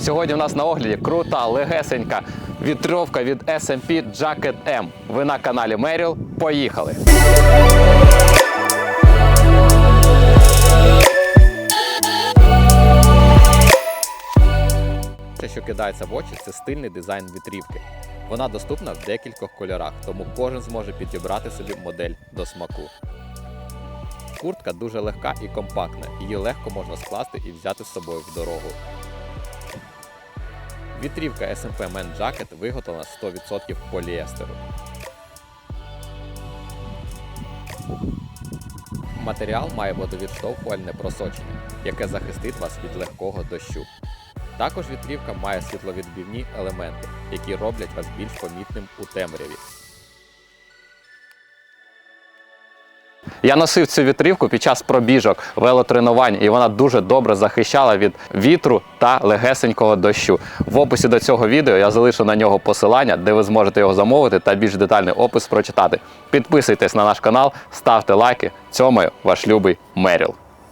Сьогодні у нас на огляді крута, легесенька вітровка від SMP Jacket M. Ви на каналі Merrill. Поїхали! Те, що кидається в очі, це стильний дизайн вітрівки. Вона доступна в декількох кольорах, тому кожен зможе підібрати собі модель до смаку. Куртка дуже легка і компактна, її легко можна скласти і взяти з собою в дорогу. Вітрівка SMP Man Jacket виготовлена з 100% поліестеру. Матеріал має водовідштовхувальне просочення, яке захистить вас від легкого дощу. Також вітрівка має світловідбивні елементи, які роблять вас більш помітним у темряві. Я носив цю вітрівку під час пробіжок велотренувань, і вона дуже добре захищала від вітру та легесенького дощу. В описі до цього відео я залишу на нього посилання, де ви зможете його замовити та більш детальний опис прочитати. Підписуйтесь на наш канал, ставте лайки. Цьому ваш любий Меріл.